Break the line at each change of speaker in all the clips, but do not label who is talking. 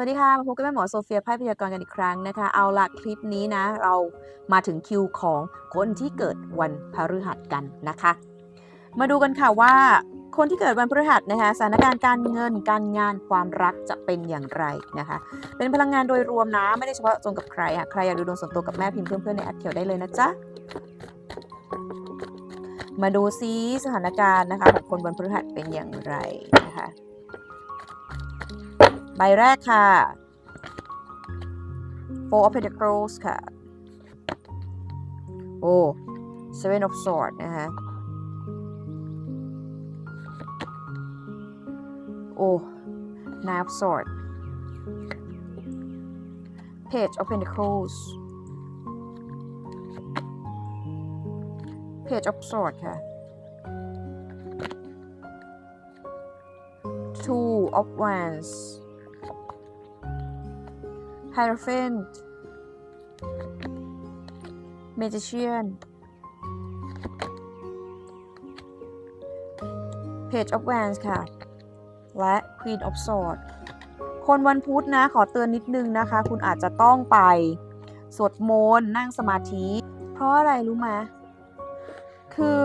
สวัสดีค่ะ มาพบกับแม่หมอโซเฟียไพ่พยากรณ์กันอีกครั้งนะคะ เอาละคลิปนี้นะ เรามาถึงคิวของคนที่เกิดวันพฤหัสกันนะคะ มาดูกันค่ะว่า คนที่เกิดวันพฤหัสนะคะสถานการณ์การเงินการงานความรักจะเป็นอย่างไรนะคะ เป็นพลังงานโดยรวมนะ ไม่ได้เฉพาะตรงกับใครอะใครอยากดูดวงส่วนตัวกับแม่พิมพ์เพื่อนๆในแอดเขียวได้เลยนะจ๊ะมาดูซิสถานการณ์นะคะของคนวันพฤหัสเป็นอย่างไรนะคะ ใบแรกค่ะ Four of Pentacles ค่ะ โอ้ Seven of Swords นะคะโอ้ Nine of Swords Page of Pentacles Page of Swords ค่ะ Two of Wands Hierophant Magician Page of Wands ค่ะ และ Queen of Swords คนวันพุธนะ ขอเตือนนิดนึงนะคะ คุณอาจจะต้องไป สวดมนต์นั่งสมาธิ เพราะอะไรรู้ไหมคือ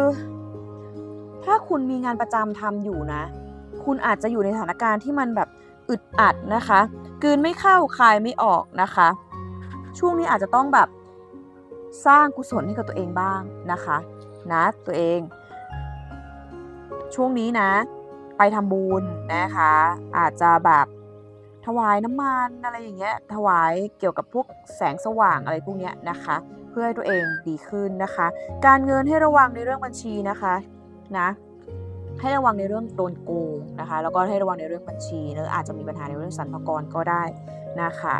ถ้าคุณมีงานประจำทำอยู่นะ คุณอาจจะอยู่ในสถานการณ์ที่มันแบบ อึดอัดนะคะกืนไม่เข้าคายไม่ออกนะคะ ช่วงนี้อาจจะต้องแบบสร้างกุศลให้กับตัวเองบ้างนะคะนะตัวเอง ช่วงนี้นะ ไปทำบุญนะคะ อาจจะแบบถวายน้ำมันอะไรอย่างเงี้ยถวายเกี่ยวกับพวกแสงสว่างอะไรพวกเนี้ยนะคะ เพื่อให้ตัวเองดีขึ้นนะคะ การเงินให้ระวังในเรื่องบัญชีนะคะนะ ให้ระวังในเรื่องโดนโกงนะคะ แล้วก็ให้ระวังในเรื่องบัญชีเนอะอาจจะมีปัญหาในเรื่องสรรพากรก็ได้นะคะ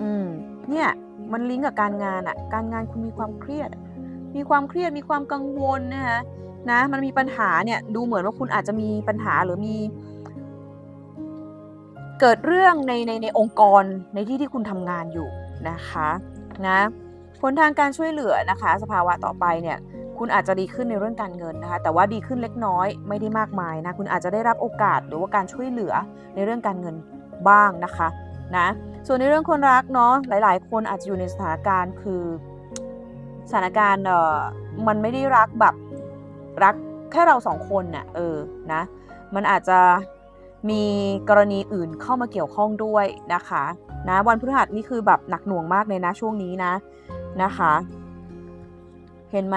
อืมเนี่ยมันลิงก์กับการงานอะการงานคุณมีความเครียด มีความเครียดมีความกังวลนะคะนะมันมีปัญหาเนี่ยดูเหมือนว่าคุณอาจจะมีปัญหาหรือมี เกิดเรื่องในในในองค์กรในที่ที่คุณทำงานอยู่นะคะนะผลทางการช่วยเหลือนะคะ สภาวะต่อไปเนี่ย คุณอาจจะดีขึ้นในเรื่องการเงินนะคะแต่ว่าดีขึ้นเล็กน้อยไม่ได้มากมายนะคุณอาจจะได้รับโอกาสหรือว่าการช่วยเหลือในเรื่องการเงินบ้างนะคะนะส่วนในเรื่องคนรักเนาะหลาย ๆ คนอาจจะอยู่ในสถานการณ์คือสถานการณ์เอ่อมันไม่ได้รักแบบรักแค่เราสองคนน่ะเออนะมันอาจจะมีกรณีอื่นเข้ามาเกี่ยวข้องด้วยนะคะนะวันพฤหัสนี่คือแบบหนักหน่วงมากเลยนะช่วงนี้นะนะคะ เห็นไหม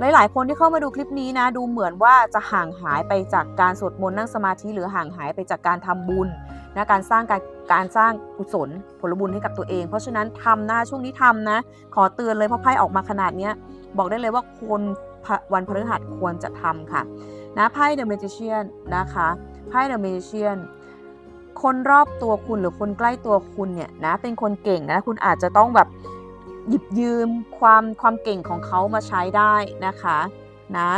หลายๆ คนที่เข้ามาดูคลิปนี้นะดูเหมือนว่าจะห่างหายไปจากการสวดมนต์นั่งสมาธิหรือห่างหายไปจากการทำบุญนะการสร้างการการสร้างกุศลผลบุญให้กับตัวเอง เพราะฉะนั้นทำนะช่วงนี้ทำนะ ขอเตือนเลยเพราะไพ่ออกมาขนาดนี้บอกได้เลยว่าคนวันพฤหัสควรจะทำค่ะนะไพ่ The Magician นนะคะไพ่ The Magician คนรอบตัวคุณหรือคนใกล้ตัวคุณเนี่ยนะเป็นคนเก่งนะคุณอาจจะต้องแบบ หยิบยืมความความเก่งของเขามาใช้ได้นะคะนะ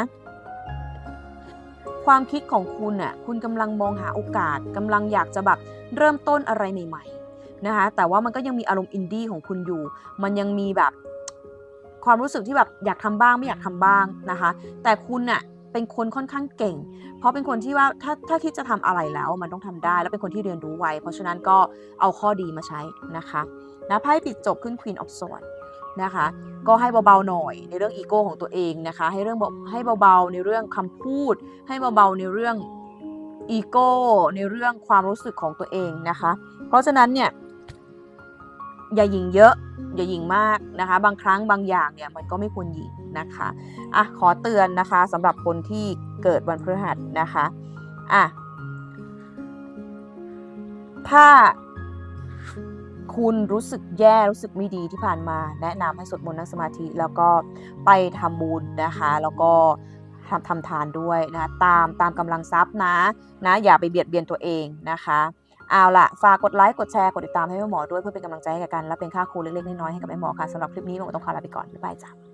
ความคิดของคุณน่ะคุณกำลังมองหาโอกาสกำลังอยากจะแบบเริ่มต้นอะไรใหม่ๆนะคะแต่ว่ามันก็ยังมีอารมณ์อินดี้ของคุณอยู่ มันยังมีแบบความรู้สึกที่แบบอยากทำบ้างไม่อยากทำบ้างนะคะ แต่คุณน่ะเป็นคนค่อนข้างเก่ง เพราะเป็นคนที่ว่าถ้าถ้าคิดจะทำอะไรแล้วมันต้องทำได้ แล้วเป็นคนที่เรียนรู้ไวเพราะฉะนั้นก็เอาข้อดีมาใช้นะคะนะไพ่ปิดจบขึ้น Queen of Swords นะคะ ก็ให้เบาๆหน่อยในเรื่องอีโก้ของตัวเองนะคะ ให้เรื่องให้เบาๆในเรื่องคำพูด ให้เบาๆในเรื่องอีโก้ในเรื่องความรู้สึกของตัวเองนะคะ เพราะฉะนั้นเนี่ยอย่ายิงเยอะ อย่ายิงมากนะคะ บางครั้งบางอย่างเนี่ยมันก็ไม่ควรยิงนะคะอะขอเตือนนะคะสำหรับคนที่เกิดวันพฤหัสนะคะอะถ้า คุณรู้สึกแย่รู้สึกไม่ดีที่ผ่านมา แนะนำให้สวดมนต์นั่งสมาธิ แล้วก็ไปทำบุญนะคะ แล้วก็ทำทำทานด้วยนะตามตามกำลังทรัพย์นะนะ อย่าไปเบียดเบียนตัวเองนะคะเอาล่ะ ฝากกดไลค์ กดแชร์ กดติดตามให้แม่หมอด้วยเพื่อเป็นกำลังใจให้กัน และเป็นค่าครูเล็กๆ น้อยๆให้กับแม่หมอค่ะสำหรับคลิปนี้หมอต้องขอลาไปก่อน บ๊ายบายจ้ะ